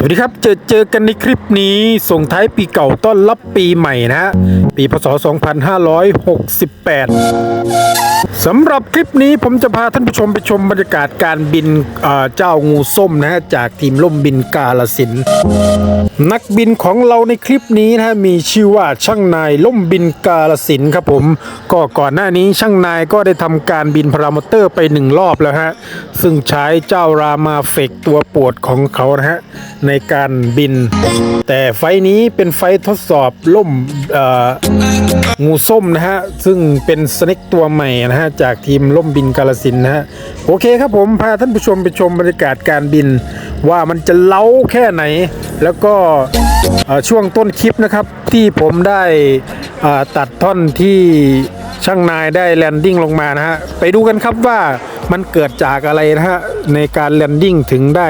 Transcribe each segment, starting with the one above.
สวัสดีครับ เจอเจอกันในคลิปนี้ส่งท้ายปีเก่าต้อนรับปีใหม่นะฮะ ปีพศ 2568 สำหรับคลิปนี้ผมจะพาท่านผู้ชมไปชมบรรยากาศการบินเจ้างูส้มนะฮะ จากทีมล่มบินกาลสิน นักบินของเราในคลิปนี้นะฮะ มีชื่อว่าช่างนายล่มบินกาลสินครับผม ก็ก่อนหน้านี้ช่างนายก็ได้ทำการบินพารามอเตอร์ไปหนึ่งรอบแล้วฮะ ซึ่งใช้เจ้ารามาเฟกตัวปวดของเขานะฮะในการบิน แต่ไฟนี้เป็นไฟทดสอบล่มงูส้มนะฮะ ซึ่งเป็นสเน็กตัวใหม่นะฮะ จากทีมล่มบินกาลสินนะฮะ โอเคครับผมพาท่านผู้ชมไปชมบรรยากาศการบิน ว่ามันจะเล้าแค่ไหน แล้วก็ช่วงต้นคลิปนะครับ ที่ผมได้ตัดท่อนที่ช่างนายได้แลนดิ้งลงมานะฮะ ไปดูกันครับว่ามันเกิดจากอะไรนะฮะ ในการแลนดิ้งถึงได้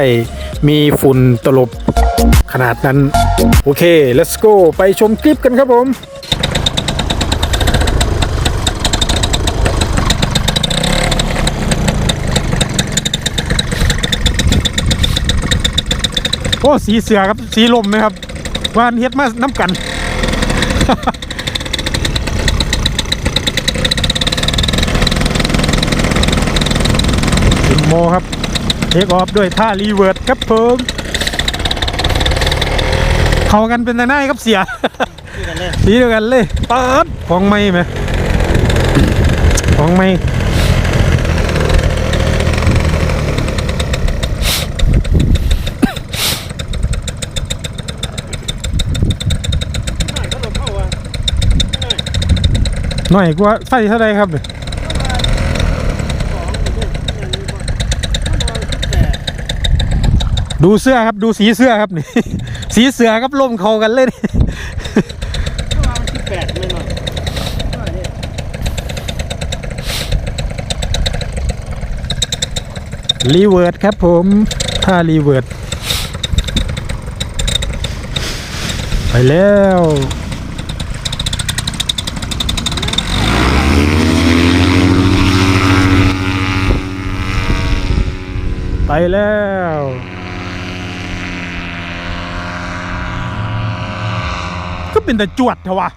มีฝุ่นตลบขนาดนั้น โอเค let's go ไปชมคลิปกันครับผมโอ้สีเสือครับ สีลมไหมครับวานเฮ็ดมาน้ำกัน สิมโมครับ ทคออฟด้วยท่ารีเวิร์ดครับเพิ่มเขากันเป็นหน้าครับเสียสีเดียวกันเลยเปิดของไม่ไหมของไม่หน่อยกว่าไฟเท่าไรครับเนี่ย ดูเสื้อครับดูสีเสื้อครับนี่สีเสือครับล่มเขากันเลยนี่แปดไม่หน่อยรีเวิร์ดครับผมท่ารีเวิร์ดไปแล้วไปแล้ว ก็เป็นแต่จวดเถอะวะ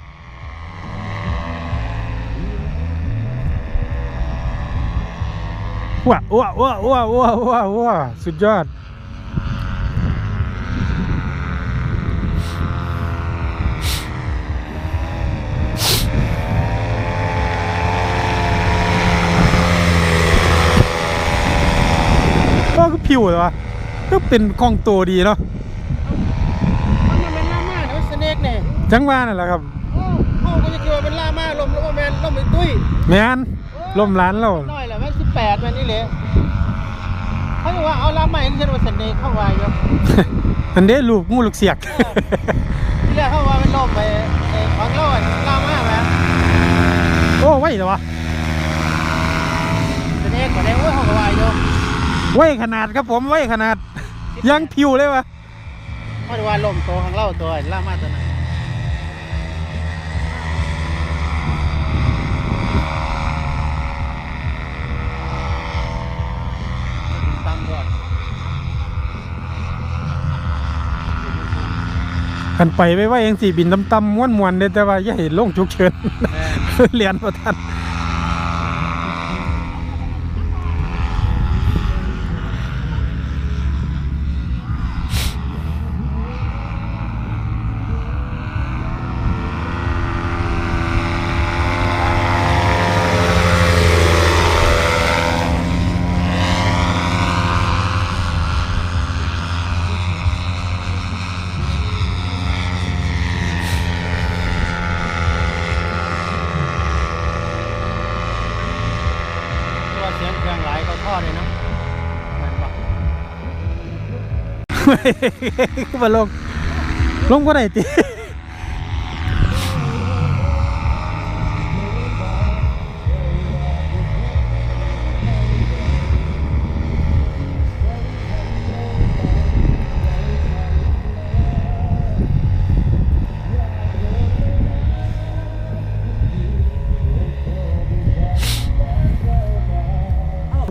ว้าว้าว้าว้าว้าว้าว้าสุดยอด ก็ผิวเลยวะก็เป็นกล้องตัวดีเนาะ มันมันเป็นล่าม่านะมันสเนกเนี่ย จังว่านั่นแหละครับโอ้เขาก็จะคิดว่าเป็นล่าม่าลมแล้วว่าแมนลมเป็นตุ้ยแมนล่มร้านเราน้อยแหละแม่สิบแปดมันนี่แหละเขาบอกว่าเอาล่าม่าอย่างเช่นว่าสเนกเข้าไว้อยู่อันเด้ลูกงูลูกเสียกที่แรกเขาว่าเป็นลมไปไอ้ของเราอะล่าม่าไหมโอ้ไว้เหรอวะสเนกกว่านี้โอ้ยเขาก็ว่าอยู่ไว้ขนาดครับผมไว้ขนาดยังผิวเลยวะเขาจะว่าลมตัวของเราตัวล่าม่าตัวนั้นตามก่อน กันไปไว้ไว้ยังสี่บินตำตำม้วนมวนๆเด้แต่ว่าอย่าเห็นลงฉุกเฉินแม่เรียนประทันตัวเสียงเครื่องหลายเขาทอดเลยเนาะแม่นปะ มาลง ลงก็ได้ติ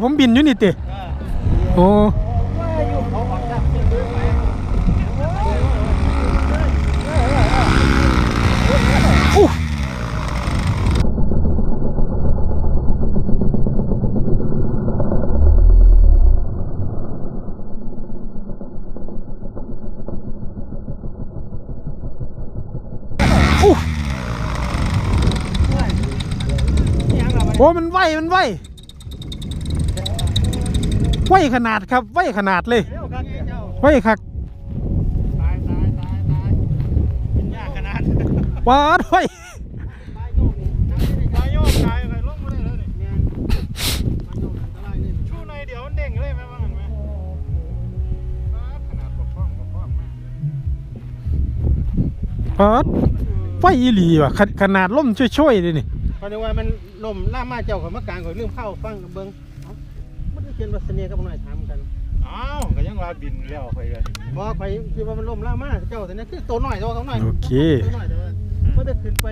ผมบินอยู่นี่ติเออโอ้ ว่าอยู่เขาออกจากที่ซื้อไป โอ้มันไหวมันไหวไหวขนาดครับไหวขนาดเลยเร็วครับเจ้าไหวคักตายตายตายตายเป็นยากขนาดว้าดไหวตายโยกตายโยกตายใครลงมเลยเลยเนี่ยตายโยกอันตรายเลยชูในเดี๋ยวมันเด้งเลยไหมว่ามันไหมขนาดปกป้องปกป้องมากว้าดไหวอีหลีว่ะขขนาดล่มช่วยๆเลยนี่ เพราะว่ามันลมล่ามาเจ้าของมากลางข่อยลืมเข้าฟังเบิ้งเอ้ามันจะเขียนว่าเสน่ห์กับหน่อยถามกันอ้าวก็ยังว่าบินแล้วไปเลยบอกไปคิดว่ามันลมล่ามาเจ้าแต่เนี่ยคือตัวหน่อยตัวเขาหน่อยโอเคตัวหน่อยแต่ว่ามันจะขึ้นไป